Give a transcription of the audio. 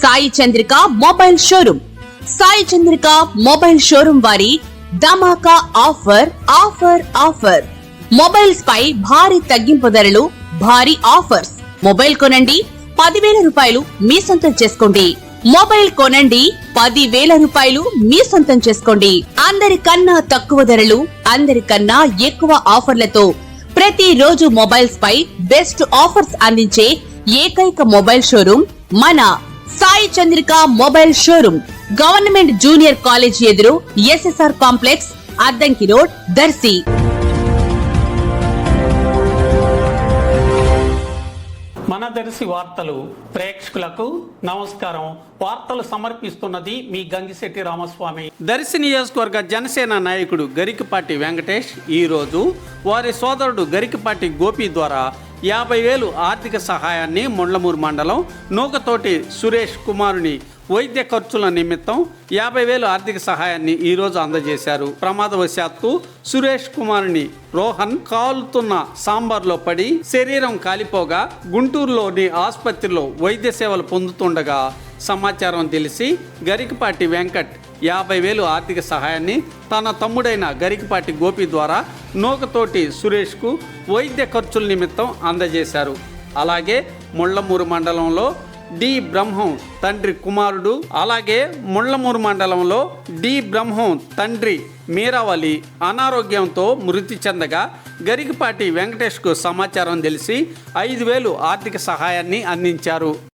Sai Chandrika mobile showroom Sai Chandrika mobile showroom వారి ధమాకా offer offer offer. Mobiles పై భారీ తగ్గింపు ధరలు భారీ ఆఫర్స్. మొబైల్ కొనండి పదివేల రూపాయలు మీ సొంతం చేసుకోండి. మొబైల్ కొనండి పదివేల రూపాయలు మీ సొంతం చేసుకోండి. అందరికన్నా తక్కువ ధరలు అందరికన్నా ఎక్కువ ఆఫర్లతో ప్రతి రోజు మొబైల్స్ పై బెస్ట్ ఆఫర్స్ అందించే ఏకైక మొబైల్ షోరూమ్ మన Sai Chandrika mobile showroom government junior college ఎదురు SSR complex Addanki road Darsi. మన దర్శి వార్తలు ప్రేక్షకులకు నమస్కారం. వార్తలు సమర్పిస్తున్నది మీ గంగిశెట్టి రామస్వామి. దర్శి నియోజకవర్గ జనసేన నాయకుడు గరికపాటి వెంకటేష్. ఈరోజు వారి సోదరుడు గరికపాటి గోపి ద్వారా యాభై వేలు ఆర్థిక సహాయాన్ని మొండ్లమూరు మండలం నూకతోటి సురేష్ కుమారుని వైద్య ఖర్చుల నిమిత్తం యాభై వేలు ఆర్థిక సహాయాన్ని ఈరోజు అందజేశారు. ప్రమాదవశాత్తు సురేష్ కుమార్ని రోహన్ కాలుతున్న సాంబార్లో పడి శరీరం కాలిపోగా గుంటూరులోని ఆసుపత్రిలో వైద్య సేవలు పొందుతుండగా సమాచారం తెలిసి గరికపాటి వెంకట్ యాభై వేలు ఆర్థిక సహాయాన్ని తన తమ్ముడైన గరికపాటి గోపి ద్వారా నూకతోటి సురేష్కు వైద్య ఖర్చుల నిమిత్తం అందజేశారు. అలాగే ముళ్ళమూరు మండలంలో డి బ్రహ్మం తండ్రి కుమారుడు అలాగే ముళ్ళమూరు మండలంలో డి బ్రహ్మం తండ్రి మీరావళి అనారోగ్యంతో మృతి చెందగా గరికపాటి వెంకటేష్కు సమాచారం తెలిసి ఐదు వేలు ఆర్థిక సహాయాన్ని అందించారు.